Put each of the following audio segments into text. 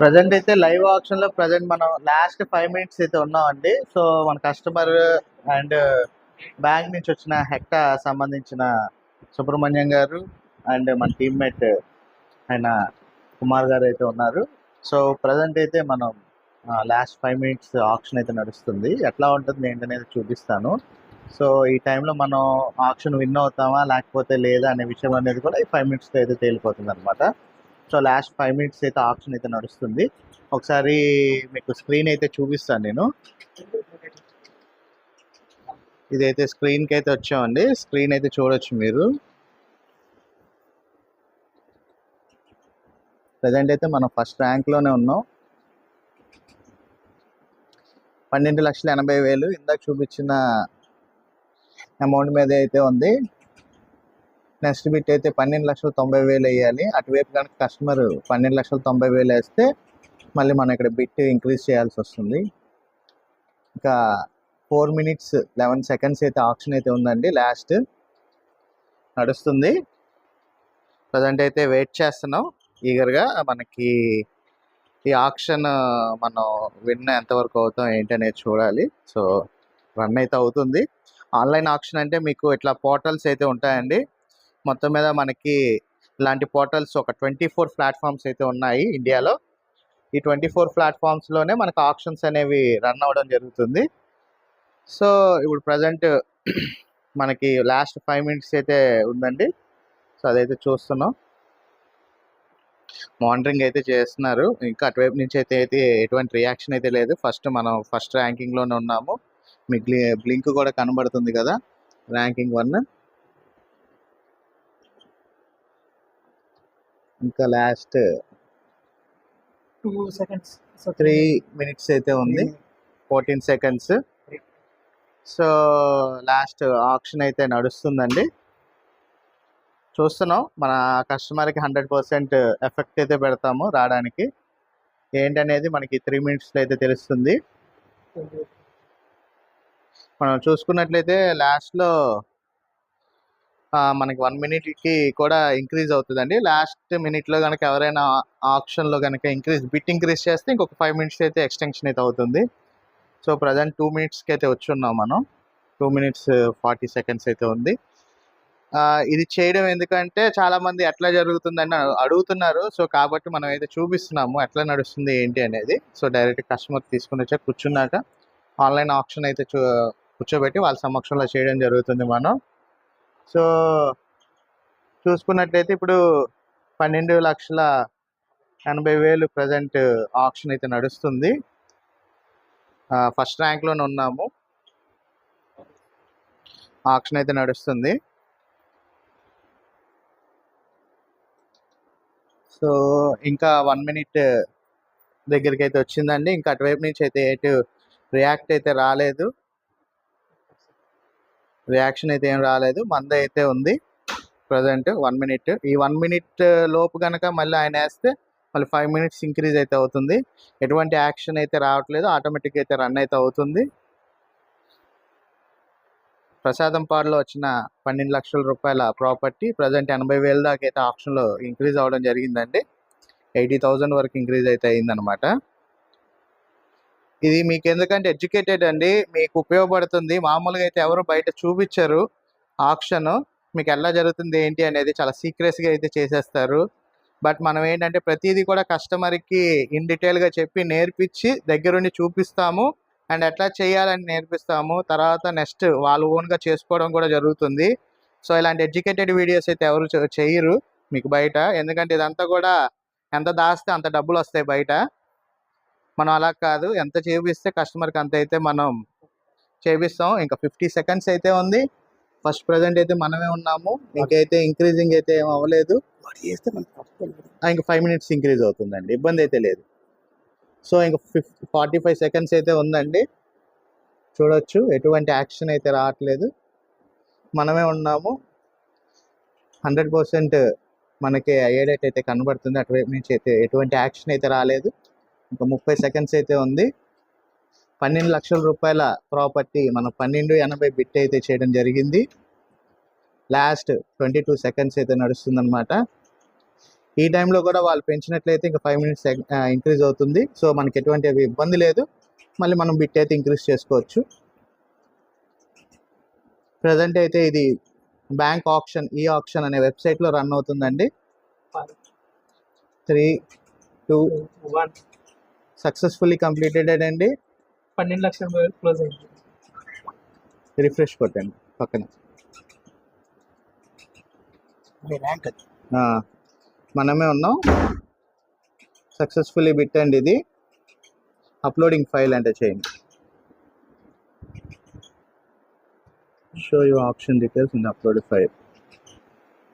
Present అయితే live ఆప్షన్లో present మనం లాస్ట్ ఫైవ్ మినిట్స్ అయితే ఉన్నామండి. సో మన కస్టమర్ అండ్ బ్యాంక్ నుంచి వచ్చిన హెక్టా సంబంధించిన సుబ్రహ్మణ్యం గారు అండ్ మన టీమ్మేట్ ఆయన కుమార్ గారు అయితే ఉన్నారు. సో ప్రజెంట్ అయితే మనం లాస్ట్ ఫైవ్ మినిట్స్ ఆప్షన్ అయితే నడుస్తుంది. ఎట్లా ఉంటుంది ఏంటనేది చూపిస్తాను. సో ఈ టైంలో మనం ఆప్షన్ విన్ అవుతామా లేకపోతే లేదా అనే విషయం అనేది కూడా ఈ ఫైవ్ మినిట్స్లో అయితే తేలిపోతుంది అనమాట సో లాస్ట్ ఫైవ్ మినిట్స్ అయితే ఆప్షన్ అయితే నడుస్తుంది. ఒకసారి మీకు స్క్రీన్ అయితే చూపిస్తాను నేను. ఇదైతే స్క్రీన్కి అయితే వచ్చామండి. స్క్రీన్ అయితే చూడొచ్చు మీరు. ప్రజెంట్ అయితే మనం ఫస్ట్ ర్యాంక్లోనే ఉన్నాం. పన్నెండు లక్షల ఎనభై వేలు. ఇందాక చూపించిన అమౌంట్ మీద అయితే ఉంది. నెక్స్ట్ బిట్ అయితే పన్నెండు లక్షల తొంభై వేలు వేయాలి. అటువైపు కనుక కస్టమర్ పన్నెండు లక్షల తొంభై వేలు వేస్తే మళ్ళీ మనం ఇక్కడ బిట్ ఇంక్రీజ్ చేయాల్సి వస్తుంది. ఇంకా ఫోర్ మినిట్స్ లెవెన్ సెకండ్స్ అయితే ఆప్షన్ అయితే ఉందండి. లాస్ట్ నడుస్తుంది. ప్రజెంట్ అయితే వెయిట్ చేస్తున్నాం. ఈగర్గా మనకి ఈ ఆక్షన్ మనం విన్న ఎంతవరకు అవుతాం ఏంటనేది చూడాలి. సో రన్ అయితే అవుతుంది. ఆన్లైన్ ఆక్షన్ అంటే మీకు ఇట్లా పోర్టల్స్ అయితే ఉంటాయండి. మొత్తం మీద మనకి ఇలాంటి పోర్టల్స్ ఒక ట్వంటీ ఫోర్ ప్లాట్ఫామ్స్ అయితే ఉన్నాయి ఇండియాలో. ఈ ట్వంటీ ఫోర్ ప్లాట్ఫామ్స్లోనే మనకు ఆప్షన్స్ అనేవి రన్ అవ్వడం జరుగుతుంది. సో ఇప్పుడు ప్రజెంట్ మనకి లాస్ట్ ఫైవ్ మినిట్స్ అయితే ఉందండి. సో అదైతే చూస్తున్నాం. మానిటరింగ్ అయితే చేస్తున్నారు. ఇంకా అటువైపు నుంచి అయితే అయితే ఎటువంటి రియాక్షన్ అయితే లేదు. ఫస్ట్ మనం ఫస్ట్ ర్యాంకింగ్లోనే ఉన్నాము. మీకు బ్లింక్ కూడా కనబడుతుంది కదా. Ranking one. ఇంకా last two seconds. Three minutes అయితే ఉంది. Fourteen seconds. So last option అయితే నడుస్తుందండి. చూస్తున్నాం మన కస్టమర్కి హండ్రెడ్ పర్సెంట్ ఎఫెక్ట్ అయితే పెడతాము రావడానికి. ఏంటనేది మనకి త్రీ మినిట్స్లో అయితే తెలుస్తుంది. మనం చూసుకున్నట్లయితే లాస్ట్లో మనకి వన్ మినిట్కి కూడా ఇంక్రీజ్ అవుతుందండి. లాస్ట్ మినిట్లో కనుక ఎవరైనా ఆప్షన్లో కనుక ఇంక్రీజ్ బిట్ ఇంక్రీజ్ చేస్తే ఇంకొక ఫైవ్ మినిట్స్ అయితే ఎక్స్టెన్షన్ అయితే అవుతుంది. సో ప్రజెంట్ టూ మినిట్స్కి అయితే వచ్చున్నాం మనం. టూ మినిట్స్ ఫార్టీ సెకండ్స్ అయితే ఉంది. ఇది చేయడం ఎందుకంటే చాలామంది ఎట్లా జరుగుతుందని అడుగుతున్నారు. సో కాబట్టి మనం అయితే చూపిస్తున్నాము ఎట్లా నడుస్తుంది ఏంటి అనేది. సో డైరెక్ట్ కస్టమర్ తీసుకుని వచ్చాక కూర్చున్నాక ఆన్లైన్ ఆప్షన్ అయితే కూర్చోబెట్టి వాళ్ళ సమక్షంలో చేయడం జరుగుతుంది మనం. సో చూసుకున్నట్లయితే ఇప్పుడు పన్నెండు లక్షల ఎనభై వేలు ప్రజెంట్ ఆప్షన్ అయితే నడుస్తుంది. ఫస్ట్ ర్యాంక్లోనే ఉన్నాము. ఆప్షన్ అయితే నడుస్తుంది. సో ఇంకా వన్ మినిట్ దగ్గరికి అయితే వచ్చిందండి. ఇంకా అటువైపు నుంచి అయితే ఎటు రియాక్ట్ అయితే రాలేదు. రియాక్షన్ అయితే ఏం రాలేదు. మంద అయితే ఉంది. Present one minute. ఈ వన్ మినిట్ లోపు కనుక మళ్ళీ ఆయన వేస్తే మళ్ళీ ఫైవ్ మినిట్స్ ఇంక్రీజ్ అయితే అవుతుంది. ఎటువంటి యాక్షన్ అయితే రావట్లేదు. ఆటోమేటిక్ అయితే రన్ అయితే అవుతుంది. ప్రసాదం పాడులో వచ్చిన పన్నెండు లక్షల రూపాయల ప్రాపర్టీ ప్రజెంట్ ఎనభై వేల దాకా అయితే ఆప్షన్లో ఇంక్రీజ్ అవ్వడం జరిగిందండి. ఎయిటీ థౌజండ్ వరకు ఇంక్రీజ్ అయితే అయిందనమాట ఇది మీకు ఎందుకంటే ఎడ్యుకేటెడ్ అండి. మీకు ఉపయోగపడుతుంది. మామూలుగా అయితే ఎవరు బయట చూపించరు. ఆప్షన్ మీకు ఎలా జరుగుతుంది ఏంటి అనేది చాలా సీక్రెసీగా అయితే చేసేస్తారు. బట్ మనం ఏంటంటే ప్రతిదీ కూడా కస్టమర్కి ఇన్ డీటెయిల్గా చెప్పి నేర్పించి దగ్గరుండి చూపిస్తాము. అండ్ ఎట్లా చేయాలని నేర్పిస్తాము. తర్వాత నెక్స్ట్ వాళ్ళు ఓన్గా చేసుకోవడం కూడా జరుగుతుంది. సో ఇలాంటి ఎడ్యుకేటెడ్ వీడియోస్ అయితే ఎవరు చేయరు మీకు బయట. ఎందుకంటే ఇదంతా కూడా ఎంత దాస్తే అంత డబ్బులు వస్తాయి బయట. మనం అలా కాదు. ఎంత చేపిస్తే కస్టమర్కి అంత అయితే మనం చేపిస్తాం. ఇంకా ఫిఫ్టీ సెకండ్స్ అయితే ఉంది. ఫస్ట్ ప్రజెంట్ అయితే మనమే ఉన్నాము. ఇంకైతే ఇంక్రీజింగ్ అయితే ఏం అవ్వలేదు. ఇంకా ఫైవ్ మినిట్స్ ఇంక్రీజ్ అవుతుందండి. ఇబ్బంది అయితే లేదు. సో ఇంకా ఫిఫ్టీ ఫార్టీ ఫైవ్ సెకండ్స్ అయితే ఉందండి. చూడొచ్చు. ఎటువంటి యాక్షన్ అయితే రావట్లేదు. మనమే ఉన్నాము. హండ్రెడ్ పర్సెంట్ మనకి అయ్యేటట్టు అయితే కనబడుతుంది. అటువైపు నుంచి అయితే ఎటువంటి యాక్షన్ అయితే రాలేదు. ఇంకా ముప్పై సెకండ్స్ అయితే ఉంది. పన్నెండు లక్షల రూపాయల ప్రాపర్టీ మనం పన్నెండు ఎనభై బిట్ అయితే చేయడం జరిగింది. లాస్ట్ ట్వంటీ టూ సెకండ్స్ అయితే నడుస్తుందన్నమాట. ఈ టైంలో కూడా వాళ్ళు పెంచినట్లయితే ఇంకా ఫైవ్ మినిట్స్ ఇంక్రీజ్ అవుతుంది. సో మనకి ఎటువంటి ఇబ్బంది లేదు. మళ్ళీ మనం బిట్ అయితే ఇంక్రీజ్ చేసుకోవచ్చు. ప్రజెంట్ అయితే ఇది బ్యాంక్ ఆప్షన్ ఈ ఆప్షన్ అనే వెబ్సైట్లో రన్ అవుతుందండి. Three two one successfully completed అండి పన్నెండు లక్షల రూపాయలు క్లోజ్ అయింది. రిఫ్రెష్ కొట్టండి పక్కన. మనమే ఉన్నాం. సక్సెస్ఫుల్లీ బిట్ అండి ఇది. అప్లోడింగ్ ఫైల్ అంటే చేయండి. Show you option details in upload file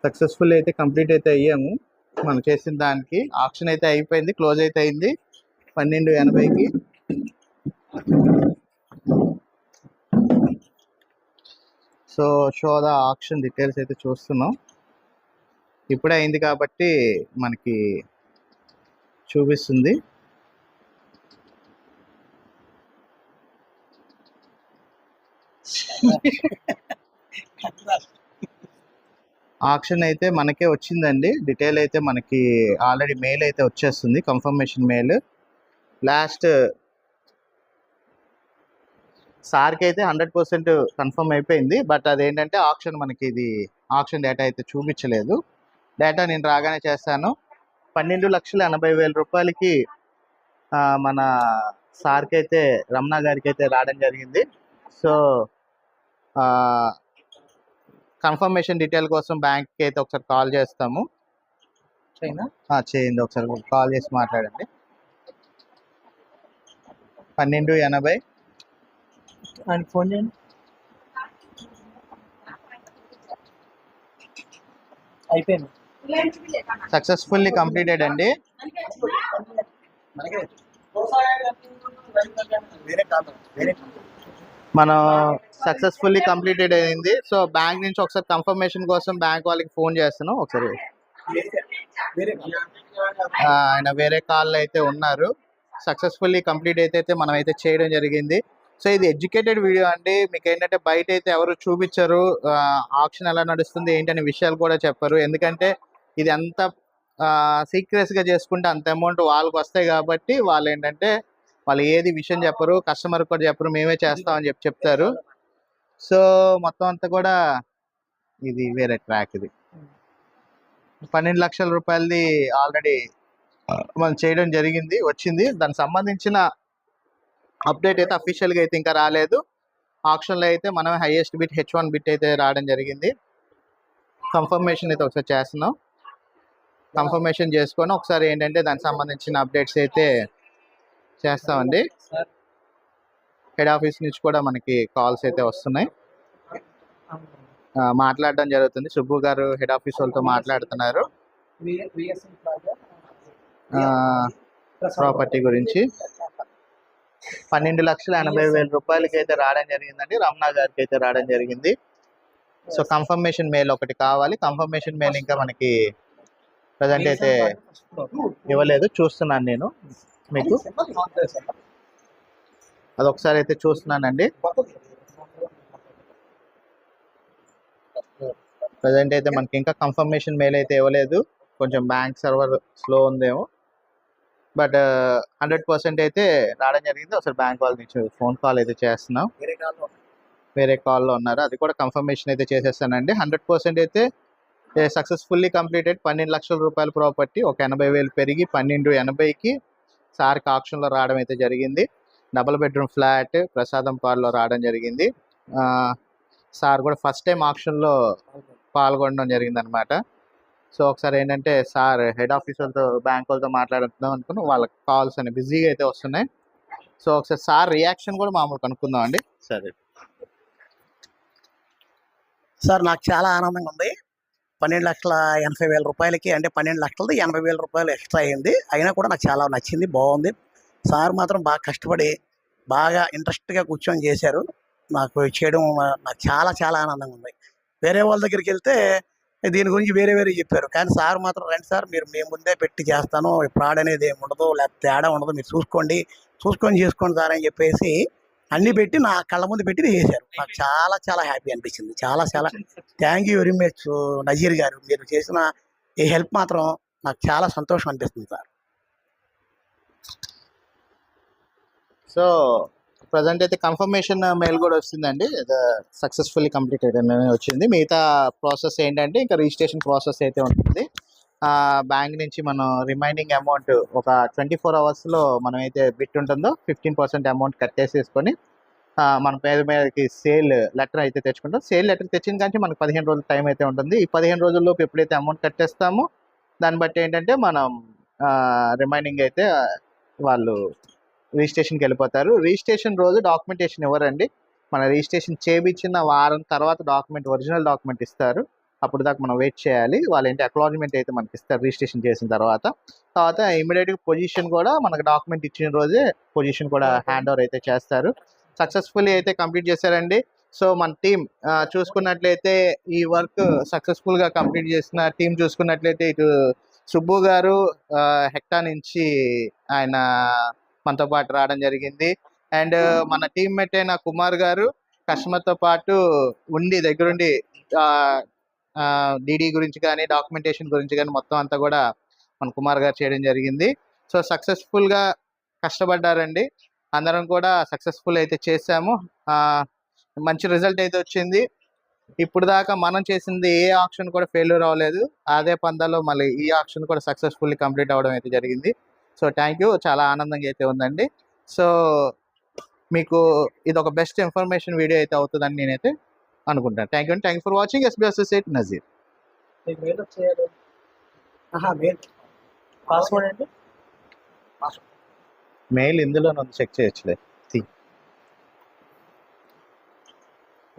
successful అయితే కంప్లీట్ అయితే అయ్యాము. మనం చేసిన దానికి ఆప్షన్ అయితే అయిపోయింది క్లోజ్ అయితే అయింది. పన్నెండు ఎనభైకి. So show the option details అయితే చూస్తున్నాం. ఇప్పుడే అయింది కాబట్టి మనకి చూపిస్తుంది. ఆప్షన్ అయితే మనకే వచ్చిందండి. డీటెయిల్ అయితే మనకి ఆల్రెడీ మెయిల్ అయితే వచ్చేస్తుంది. కన్ఫర్మేషన్ మెయిల్ లాస్ట్ సార్కి అయితే హండ్రెడ్ పర్సెంట్ కన్ఫర్మ్ అయిపోయింది. బట్ అదేంటంటే ఆప్షన్ మనకి ఇది ఆప్షన్ డేటా అయితే చూపించలేదు. డేటా నేను రాగానే చేస్తాను. పన్నెండు లక్షల ఎనభై వేల రూపాయలకి మన సార్కి అయితే రమణ గారికి అయితే రావడం జరిగింది. సో కన్ఫర్మేషన్ డీటెయిల్ కోసం బ్యాంక్కి అయితే ఒకసారి కాల్ చేస్తాము. చేయండి. ఒకసారి కాల్ చేసి మాట్లాడండి. పన్నెండు ఎనభై. ఆయన ఫోన్ చేయండి. అయిపోయింది. సక్సెస్ఫుల్లీ కంప్లీటెడ్ అండి. మనం సక్సెస్ఫుల్లీ కంప్లీటెడ్ అయింది. సో బ్యాంక్ నుంచి ఒకసారి కన్ఫర్మేషన్ కోసం బ్యాంక్ వాళ్ళకి ఫోన్ చేస్తున్నాం ఒకసారి. ఆయన వేరే కాల్ అయితే ఉన్నారు. సక్సెస్ఫుల్లీ కంప్లీట్ అయితే మనం అయితే చేయడం జరిగింది. సో ఇది ఎడ్యుకేటెడ్ వీడియో అండి. మీకు ఏంటంటే బయట అయితే ఎవరు చూపించరు ఆప్షన్ ఎలా నడుస్తుంది ఏంటనే విషయాలు కూడా చెప్పరు. ఎందుకంటే ఇది అంత సీక్రెట్స్గా చేసుకుంటే అంత అమౌంట్ వాళ్ళకి వస్తాయి కాబట్టి వాళ్ళు ఏంటంటే వాళ్ళు ఏది విషయం చెప్పరు కస్టమర్ కూడా చెప్పరు మేమే చేస్తామని చెప్పి చెప్తారు. సో మొత్తం అంతా కూడా ఇది వేరే ట్రాక్ ఇది. పన్నెండు లక్షల రూపాయలది ఆల్రెడీ మనం చేయడం జరిగింది వచ్చింది. దానికి సంబంధించిన అప్డేట్ అయితే అఫీషియల్గా అయితే ఇంకా రాలేదు. ఆప్షన్లో అయితే మనం highest bid H one bid అయితే రావడం జరిగింది. కన్ఫర్మేషన్ అయితే ఒకసారి చేస్తున్నాం. కన్ఫర్మేషన్ చేసుకొని ఒకసారి ఏంటంటే దానికి సంబంధించిన అప్డేట్స్ అయితే చేస్తామండి. హెడ్ ఆఫీస్ నుంచి కూడా మనకి కాల్స్ అయితే వస్తున్నాయి. మాట్లాడడం జరుగుతుంది. సుబ్బు గారు హెడ్ ఆఫీస్ వాళ్ళతో మాట్లాడుతున్నారు. ప్రాపర్టీ గురించి. పన్నెండు లక్షల ఎనభై వేల రూపాయలకి అయితే రావడం జరిగిందండి. రమణ గారికి అయితే రావడం జరిగింది. సో కన్ఫర్మేషన్ మెయిల్ ఒకటి కావాలి. కన్ఫర్మేషన్ మెయిల్ ఇంకా మనకి ప్రజెంట్ అయితే ఇవ్వలేదు. చూస్తున్నాను నేను మీకు. అది ఒకసారి అయితే చూస్తున్నానండి. ప్రజెంట్ అయితే మనకి ఇంకా కన్ఫర్మేషన్ మెయిల్ అయితే ఇవ్వలేదు. కొంచెం బ్యాంక్ సర్వర్ స్లో ఉందేమో. బట్ హండ్రెడ్ పర్సెంట్ అయితే రావడం జరిగింది. ఒకసారి బ్యాంక్ వాళ్ళ నుంచి ఫోన్ కాల్ అయితే చేస్తున్నాం. వేరే కాల్లో ఉన్నారు. అది కూడా కన్ఫర్మేషన్ అయితే చేసేస్తానండి. హండ్రెడ్ పర్సెంట్ అయితే సక్సెస్ఫుల్లీ కంప్లీటెడ్ పన్నెండు లక్షల రూపాయల ప్రాపర్టీ ఒక ఎనభై వేలు పెరిగి పన్నెండు ఎనభైకి సార్కి ఆప్షన్లో రావడం అయితే జరిగింది. డబుల్ బెడ్రూమ్ ఫ్లాట్ ప్రసాదం పాల్లో రావడం జరిగింది. సార్ కూడా ఫస్ట్ టైం ఆప్షన్లో పాల్గొనడం జరిగింది అనమాట సో ఒకసారి ఏంటంటే సార్ హెడ్ ఆఫీస్ వాళ్ళతో బ్యాంక్ వాళ్ళతో మాట్లాడుతున్నాం అనుకుని వాళ్ళకి కాల్స్ అని బిజీగా అయితే వస్తున్నాయి. సో ఒకసారి సార్ రియాక్షన్ కూడా మామూలు కనుక్కుందాం అండి. సరే. సార్ నాకు చాలా ఆనందంగా ఉంది. పన్నెండు లక్షల ఎనభై వేల రూపాయలకి అంటే పన్నెండు లక్షలది ఎనభై వేల రూపాయలు ఎక్స్ట్రా అయింది. అయినా కూడా నాకు చాలా నచ్చింది బాగుంది. సార్ మాత్రం బాగా కష్టపడి బాగా ఇంట్రెస్ట్గా కూర్చొని చేశారు. నాకు చేయడం నాకు చాలా చాలా ఆనందంగా ఉంది. వేరే వాళ్ళ దగ్గరికి వెళ్తే దీని గురించి వేరే వేరే చెప్పారు. కానీ సార్ మాత్రం రండి సార్ మీరు మేము ముందే పెట్టి చేస్తాను. ఫ్రాడ్ అనేది ఏమి ఉండదు లేకపోతే తేడా ఉండదు. మీరు చూసుకోండి చూసుకొని చేసుకోండి సార్ అని చెప్పేసి అన్ని పెట్టి నా కళ్ళ ముందు పెట్టి చేశారు. నాకు చాలా చాలా హ్యాపీ అనిపించింది. చాలా చాలా thank you very much Nazeer garu. మీరు చేసిన ఈ హెల్ప్ మాత్రం నాకు చాలా సంతోషం అనిపిస్తుంది సార్. సో ప్రజెంట్ అయితే కన్ఫర్మేషన్ మెయిల్ కూడా వచ్చిందండి. సక్సెస్ఫుల్లీ కంప్లీటెడ్ అని వచ్చింది. మిగతా ప్రాసెస్ ఏంటంటే ఇంకా రిజిస్ట్రేషన్ ప్రాసెస్ అయితే ఉంటుంది. బ్యాంక్ నుంచి మనం రిమైనింగ్ అమౌంట్ ఒక ట్వంటీ ఫోర్ అవర్స్లో మనం అయితే బిట్ ఉంటుందో ఫిఫ్టీన్ పర్సెంట్ అమౌంట్ కట్టేసేసుకొని మన పేరు మీదకి సేల్ లెటర్ అయితే తెచ్చుకుంటాం. సేల్ లెటర్ తెచ్చిన కానీ మనకు పదిహేను రోజుల టైం అయితే ఉంటుంది. ఈ పదిహేను రోజుల్లోపు ఎప్పుడైతే అమౌంట్ కట్టేస్తామో దాన్ని బట్టి ఏంటంటే మనం రిమైనింగ్ అయితే వాళ్ళు రిజిస్ట్రేషన్కి వెళ్ళిపోతారు. రిజిస్ట్రేషన్ రోజు డాక్యుమెంటేషన్ ఇవ్వరండి. మన రిజిస్ట్రేషన్ చేయించిన వారం తర్వాత డాక్యుమెంట్ ఒరిజినల్ డాక్యుమెంట్ ఇస్తారు. అప్పుడు దాకా మనం వెయిట్ చేయాలి. వాళ్ళు ఏంటి అక్నాలజ్మెంట్ అయితే మనకి ఇస్తారు రిజిస్ట్రేషన్ చేసిన తర్వాత. తర్వాత ఇమీడియట్గా పొజిషన్ కూడా మనకు డాక్యుమెంట్ ఇచ్చిన రోజే పొజిషన్ కూడా హ్యాండ్ ఓవర్ అయితే చేస్తారు. సక్సెస్ఫుల్లీ అయితే కంప్లీట్ చేశారండి. సో మన టీం చూసుకున్నట్లయితే ఈ వర్క్ సక్సెస్ఫుల్గా కంప్లీట్ చేసిన టీం చూసుకున్నట్లయితే ఇటు సుబ్బు గారు హెక్టా నుంచి ఆయన మనతో పాటు రావడం జరిగింది. అండ్ మన టీమ్మేట్ అయిన కుమార్ గారు కస్టమర్తో పాటు ఉండి దగ్గరుండి డీడీ గురించి కానీ డాక్యుమెంటేషన్ గురించి కానీ మొత్తం అంతా కూడా మన కుమార్ గారు చేయడం జరిగింది. సో సక్సెస్ఫుల్గా కష్టపడ్డారండి. అందరం కూడా సక్సెస్ఫుల్ అయితే చేసాము ఆ, మంచి రిజల్ట్ అయితే వచ్చింది. ఇప్పుడు దాకా మనం చేసింది ఏ ఆప్షన్ కూడా ఫెయిల్యూర్ అవ్వలేదు అదే పందాలో మళ్ళీ ఈ ఆప్షన్ కూడా సక్సెస్ఫుల్లీ కంప్లీట్ అవ్వడం అయితే జరిగింది. సో థ్యాంక్ యూ చాలా ఆనందంగా అయితే ఉందండి. సో మీకు ఇది ఒక బెస్ట్ ఇన్ఫర్మేషన్ వీడియో అయితే అవుతుందని నేనైతే అనుకుంటాను. Thank you thank for watching SB associate Nazeer. అండి మెయిల్. ఇందులో చెక్ చేయొచ్చులే.